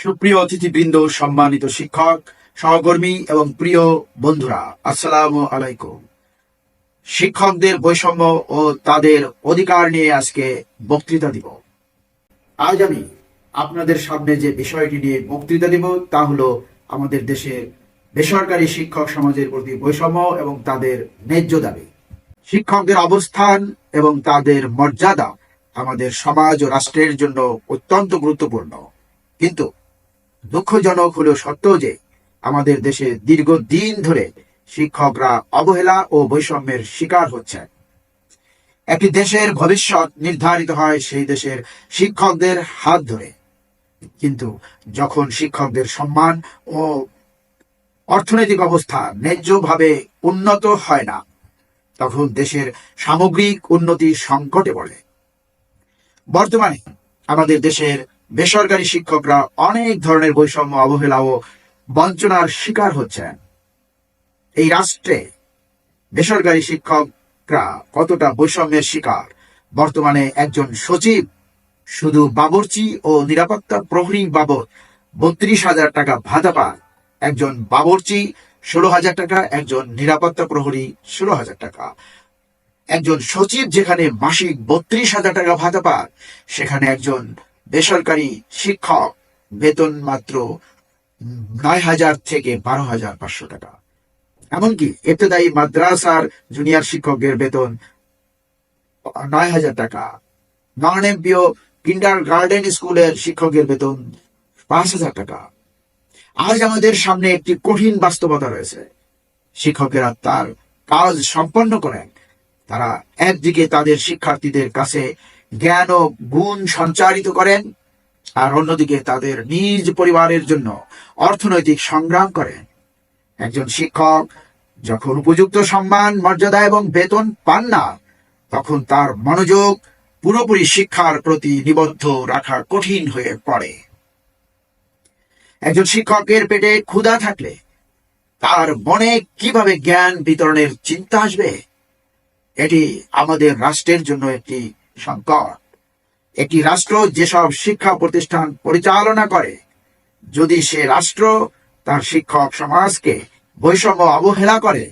সুপ্রিয় অতিথিবৃন্দ, সম্মানিত শিক্ষক, সহকর্মী এবং প্রিয় বন্ধুরা, আসসালামু আলাইকুম। শিক্ষকদের বৈষম্য ও তাদের অধিকার নিয়ে আজকে বক্তৃতা দিব। আজ আমি আপনাদের সামনে যে বিষয়টি নিয়ে বক্তৃতা দিব, তা হলো আমাদের দেশের বেসরকারি শিক্ষক সমাজের প্রতি বৈষম্য এবং তাদের ন্যায্য দাবি। শিক্ষকদের অবস্থান এবং তাদের মর্যাদা আমাদের সমাজ ও রাষ্ট্রের জন্য অত্যন্ত গুরুত্বপূর্ণ। কিন্তু দুঃখজনক হলেও সত্য যে, আমাদের দেশে দীর্ঘদিন ধরে শিক্ষকরা অবহেলা ও বৈষম্যের শিকার হচ্ছেন। একটি দেশের ভবিষ্যৎ নির্ধারিত হয় সেই দেশের শিক্ষকদের হাত ধরে। কিন্তু যখন শিক্ষকদের সম্মান ও অর্থনৈতিক অবস্থা ন্যায্যভাবে উন্নত হয় না, তখন দেশের সামগ্রিক উন্নতি সংকটে পড়ে। বর্তমানে আমাদের দেশের বেসরকারি শিক্ষকরা অনেক ধরনের বৈষম্য অবহেলা ও বঞ্চনার শিকার হচ্ছেন। এই রাষ্ট্রে বেসরকারি শিক্ষকরা কতটা বৈষম্যের শিকার? বর্তমানে একজন সচিব শুধু বাবরচি ও নিরাপত্তা প্রহরী বাবদ বত্রিশ হাজার টাকা ভাতা পায় একজন বাবরচি ষোলো হাজার টাকা, একজন নিরাপত্তা প্রহরী ষোলো হাজার টাকা। একজন সচিব যেখানে মাসিক বত্রিশ হাজার টাকা ভাতা পান, সেখানে একজন বেসরকারি শিক্ষক, বেতন মাত্র নয় হাজার থেকে বারো হাজার পাঁচশো টাকা। এমনকি ইবতদায়ী মাদ্রাসার জুনিয়র শিক্ষকের বেতন নয় হাজার টাকা। নন এমপিও কিন্ডার গার্ডেন স্কুলের শিক্ষকের বেতন পাঁচ হাজার টাকা। আজ আমাদের সামনে একটি কঠিন বাস্তবতা রয়েছে। শিক্ষকেরা তার কাজ সম্পন্ন করেন। তারা একদিকে তাদের শিক্ষার্থীদের কাছে জ্ঞান ও গুণ সঞ্চারিত করেন, আর অন্যদিকে তাদের নিজ পরিবারের জন্য অর্থনৈতিক সংগ্রাম করেন। একজন শিক্ষক যখন উপযুক্ত সম্মান, মর্যাদা এবং বেতন পান না, তখন তার মনোযোগ পুরোপুরি শিক্ষার প্রতি নিবদ্ধ রাখা কঠিন হয়ে পড়ে। একজন শিক্ষকের পেটে ক্ষুধা থাকলে তার মনে কীভাবে জ্ঞান বিতরণের চিন্তা আসবে, এটি আমাদের রাষ্ট্রের জন্য একটি সংকট একটি রাষ্ট্র যেসব শিক্ষা প্রতিষ্ঠান পরিচালনা করে, যদি সে রাষ্ট্র তার শিক্ষক সমাজকে বৈষম্য অবহেলা করে,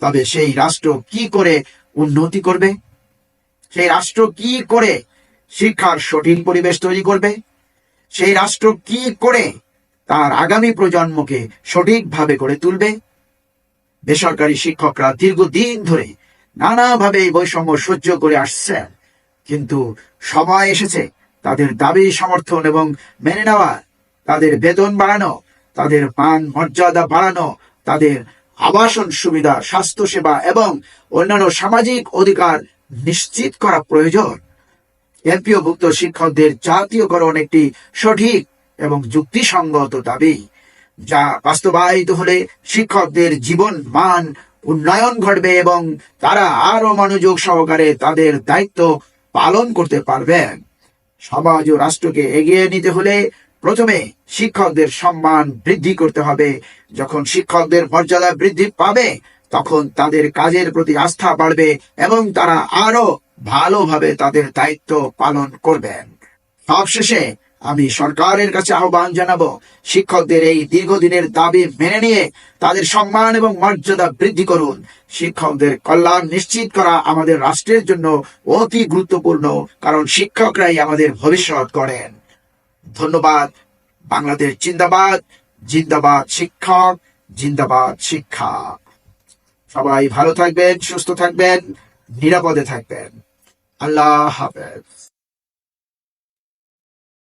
তবে সেই রাষ্ট্র কি করে উন্নতি করবে? সেই রাষ্ট্র কি করে শিক্ষার সঠিক পরিবেশ তৈরি করবে? সেই রাষ্ট্র কি করে তার আগামী প্রজন্মকে সঠিকভাবে গড়ে তুলবে? বেসরকারি শিক্ষকরা দীর্ঘদিন ধরে নানাভাবে বৈষম্য সহ্য করে আসছেন। কিন্তু সময় এসেছে। তাদের দাবি, সমর্থন এবং মেনে নেওয়া, তাদের বেতন বাড়ানো, তাদের মান মর্যাদা বাড়ানো, তাদের আবাসন সুবিধা স্বাস্থ্যসেবা এবং অন্যান্য সামাজিক অধিকার নিশ্চিত করা প্রয়োজন। এমপিওভুক্ত শিক্ষকদের জাতীয়করণ একটি সঠিক এবং যুক্তিসঙ্গত দাবি, যা বাস্তবায়িত হলে শিক্ষকদের জীবন মান উন্নয়ন ঘটবে এবং তারা আরও মনোযোগ সহকারে তাদের দায়িত্ব পালন করতে পারবেন। সমাজ ও রাষ্ট্রকে এগিয়ে নিতে হলে প্রথমে শিক্ষকদের সম্মান বৃদ্ধি করতে হবে। যখন শিক্ষকদের মর্যাদা বৃদ্ধি পাবে, তখন তাদের কাজের প্রতি আস্থা বাড়বে এবং তারা আরও ভালোভাবে তাদের দায়িত্ব পালন করবেন। সবশেষে আমি সরকারের কাছে আহ্বান জানাব, শিক্ষকদের এই দীর্ঘদিনের দাবি মেনে নিয়ে তাদের সম্মান এবং মর্যাদা বৃদ্ধি করুন। শিক্ষকদের কল্যাণ নিশ্চিত করা আমাদের রাষ্ট্রের জন্য অতি গুরুত্বপূর্ণ, কারণ শিক্ষকরাই আমাদের ভবিষ্যৎ করেন ধন্যবাদ। বাংলাদেশ জিন্দাবাদ। জিন্দাবাদ শিক্ষক, জিন্দাবাদ শিক্ষা। সবাই ভালো থাকবেন, সুস্থ থাকবেন, নিরাপদে থাকবেন। আল্লাহ হাফেজ।